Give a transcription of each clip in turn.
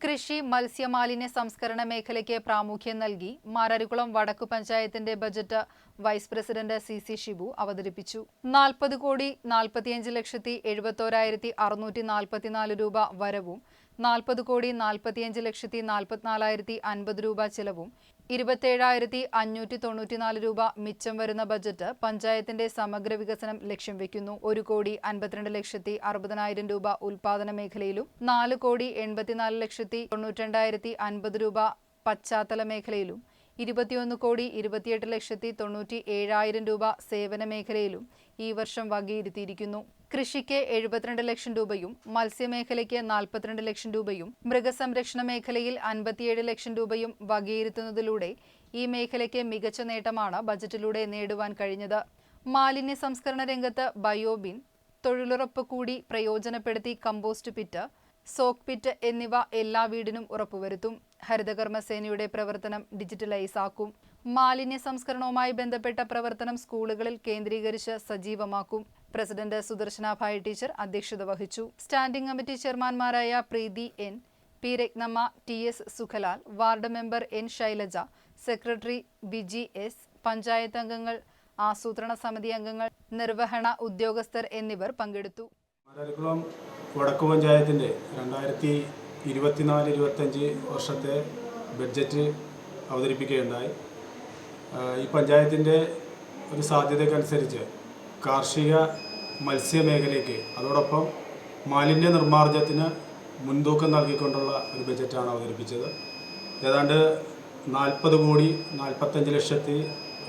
കൃഷി മത്സ്യമാലിന്യ സംസ്കരണ മേഖലയ്ക്ക് പ്രാമുഖ്യം നൽകി മാരാരിക്കുളം വടക്കു പഞ്ചായത്തിന്റെ budget vice president C C Shibu അവതരിപ്പിച്ചു. നാൽപ്പത് കോടി നാൽപ്പത്തിയഞ്ച് ലക്ഷത്തി എഴുപത്തോരായിരത്തി അറുന്നൂറ്റി നാൽപ്പത്തിനാല് രൂപ വരവും നാൽപ്പത് കോടി നാൽപ്പത്തിയഞ്ച് ലക്ഷത്തി നാൽപ്പത്തിനാലായിരത്തി അൻപത് രൂപ ചെലവും ഇരുപത്തേഴായിരത്തി അഞ്ഞൂറ്റി തൊണ്ണൂറ്റിനാല് രൂപ മിച്ചം വരുന്ന ബജറ്റ് പഞ്ചായത്തിന്റെ സമഗ്ര വികസനം ലക്ഷ്യം വെക്കുന്നു. ഒരു കോടി അൻപത്തിരണ്ട് ലക്ഷത്തി അറുപതിനായിരം രൂപ ഉൽപാദന മേഖലയിലും നാല് കോടി എൺപത്തിനാല് ലക്ഷത്തി തൊണ്ണൂറ്റിരണ്ടായിരത്തി അൻപത് രൂപ പശ്ചാത്തല മേഖലയിലും ഇരുപത്തിയൊന്ന് കോടി ഇരുപത്തിയെട്ട് ലക്ഷത്തി തൊണ്ണൂറ്റി ഏഴായിരം രൂപ സേവന മേഖലയിലും ഈ വർഷം വകയിരുത്തിയിരിക്കുന്നു. കൃഷിക്ക് എഴുപത്തിരണ്ട് ലക്ഷം രൂപയും മത്സ്യമേഖലയ്ക്ക് നാൽപ്പത്തിരണ്ട് ലക്ഷം രൂപയും മൃഗസംരക്ഷണ മേഖലയിൽ അൻപത്തിയേഴ് ലക്ഷം രൂപയും വകയിരുത്തുന്നതിലൂടെ ഈ മേഖലയ്ക്ക് മികച്ച നേട്ടമാണ് ബജറ്റിലൂടെ നേടുവാൻ കഴിഞ്ഞത്. മാലിന്യ സംസ്കരണ രംഗത്ത് ബയോബിൻ തൊഴിലുറപ്പ് കൂടി പ്രയോജനപ്പെടുത്തി കമ്പോസ്റ്റ് പിറ്റ് സോക്ക് പിറ്റ് എന്നിവ എല്ലാ വീടിനും ഉറപ്പുവരുത്തും. ഹരിതകർമ്മസേനയുടെ പ്രവർത്തനം ഡിജിറ്റലൈസ് ആക്കും മാലിന്യ സംസ്കരണവുമായി ബന്ധപ്പെട്ട പ്രവർത്തനം സ്കൂളുകളിൽ കേന്ദ്രീകരിച്ച് സജീവമാക്കും. പ്രസിഡന്റ് സുദർശന ടീച്ചർ അധ്യക്ഷത വഹിച്ചു. Standing committee ചെയർമാൻമാരായ Preethi N P Rathnamma T S Sukhalal ward member N Shailaja secretary Biji S panchayat അംഗങ്ങൾ ആസൂത്രണ സമിതി അംഗങ്ങൾ നിർവഹണ ഉദ്യോഗസ്ഥർ എന്നിവർ പങ്കെടുത്തു. മാരാരിക്കുളം വടക്കു പഞ്ചായത്തിന്റെ രണ്ടായിരത്തി ഇരുപത്തിനാല് ഇരുപത്തഞ്ച് വർഷത്തെ ബഡ്ജറ്റ് അവതരിപ്പിക്കുകയുണ്ടായി. ഈ പഞ്ചായത്തിന്റെ ഒരു സാധ്യതയ്ക്കനുസരിച്ച് കാർഷിക മത്സ്യമേഖലയ്ക്ക് അതോടൊപ്പം മാലിന്യ നിർമ്മാർജത്തിന് മുൻതൂക്കം നൽകിക്കൊണ്ടുള്ള ഒരു ബജറ്റാണ് അവതരിപ്പിച്ചത്. ഏതാണ്ട് നാൽപ്പത് കോടി നാൽപ്പത്തഞ്ച് ലക്ഷത്തി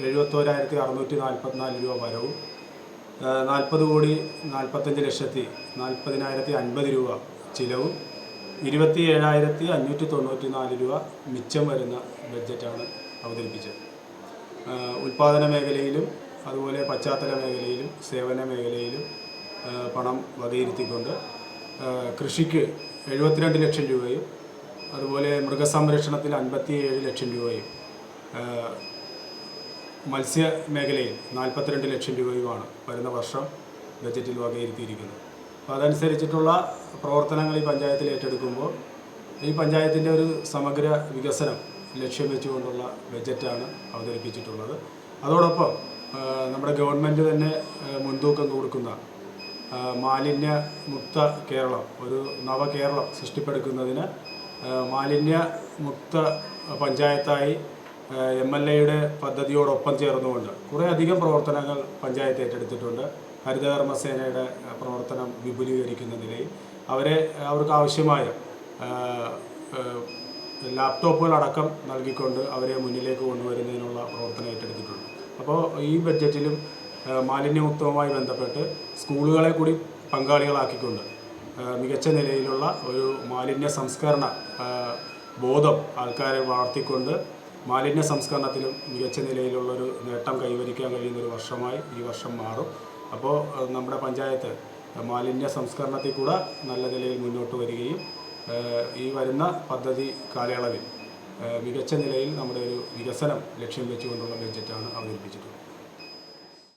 എഴുപത്തോരായിരത്തി അറുന്നൂറ്റി നാൽപ്പത്തിനാല് രൂപ വരവും. നാൽപ്പത് കോടി നാൽപ്പത്തഞ്ച് ലക്ഷത്തി നാൽപ്പതിനായിരത്തി അൻപത് രൂപ ചിലവും. ഇരുപത്തി ഏഴായിരത്തി അഞ്ഞൂറ്റി തൊണ്ണൂറ്റി നാല് രൂപ മിച്ചം വരുന്ന ബഡ്ജറ്റാണ് അവതരിപ്പിച്ചത്. ഉൽപ്പാദന മേഖലയിലും അതുപോലെ പശ്ചാത്തല മേഖലയിലും സേവന മേഖലയിലും പണം വകയിരുത്തിക്കൊണ്ട് കൃഷിക്ക് എഴുപത്തിരണ്ട് ലക്ഷം രൂപയും അതുപോലെ മൃഗസംരക്ഷണത്തിൽ അൻപത്തി ഏഴ് ലക്ഷം രൂപയും മത്സ്യ മേഖലയിൽ നാൽപ്പത്തിരണ്ട് ലക്ഷം രൂപയുമാണ് വരുന്ന വർഷം ബജറ്റിൽ വകയിരുത്തിയിരിക്കുന്നത്. അപ്പോൾ അതനുസരിച്ചിട്ടുള്ള പ്രവർത്തനങ്ങൾ ഈ പഞ്ചായത്തിൽ ഏറ്റെടുക്കുമ്പോൾ ഈ പഞ്ചായത്തിന്റെ ഒരു സമഗ്ര വികസനം ലക്ഷ്യം വെച്ചുകൊണ്ടുള്ള ബജറ്റാണ് അവതരിപ്പിച്ചിട്ടുള്ളത്. അതോടൊപ്പം നമ്മുടെ ഗവൺമെന്റ് തന്നെ മുൻതൂക്കം കൊടുക്കുന്ന മാലിന്യ മുക്ത കേരളം ഒരു നവകേരളം സൃഷ്ടിപ്പെടുക്കുന്നതിന് മാലിന്യ മുക്ത പഞ്ചായത്തായി എം എൽ എയുടെ പദ്ധതിയോടൊപ്പം ചേർന്നുകൊണ്ട് കുറേ അധികം പ്രവർത്തനങ്ങൾ പഞ്ചായത്ത് ഏറ്റെടുത്തിട്ടുണ്ട്. ഹരിതകർമ്മസേനയുടെ പ്രവർത്തനം വിപുലീകരിക്കുന്ന നിലയിൽ അവരെ അവർക്ക് ആവശ്യമായ അടക്കം നൽകിക്കൊണ്ട് അവരെ മുന്നിലേക്ക് ഏറ്റെടുത്തിട്ടുണ്ട് അപ്പോൾ ഈ ബഡ്ജറ്റിലും മാലിന്യമുക്തവുമായി ബന്ധപ്പെട്ട് സ്കൂളുകളെ കൂടി പങ്കാളികളാക്കിക്കൊണ്ട് മികച്ച നിലയിലുള്ള ഒരു മാലിന്യ സംസ്കരണ ബോധം ആൾക്കാരെ വളർത്തിക്കൊണ്ട് മാലിന്യ സംസ്കരണത്തിലും മികച്ച നിലയിലുള്ളൊരു നേട്ടം കൈവരിക്കാൻ കഴിയുന്ന ഒരു വർഷമായി ഈ വർഷം മാറും. അപ്പോൾ നമ്മുടെ പഞ്ചായത്ത് മാലിന്യ സംസ്കരണത്തിൽ കൂടെ നല്ല നിലയിൽ മുന്നോട്ട് വരികയും ഈ വരുന്ന പദ്ധതി കാലയളവിൽ മികച്ച നിലയിൽ നമ്മുടെ ഒരു വികസനം ലക്ഷ്യം വെച്ചുകൊണ്ടുള്ള ബഡ്ജറ്റാണ് അവതരിപ്പിച്ചിട്ടുള്ളത്.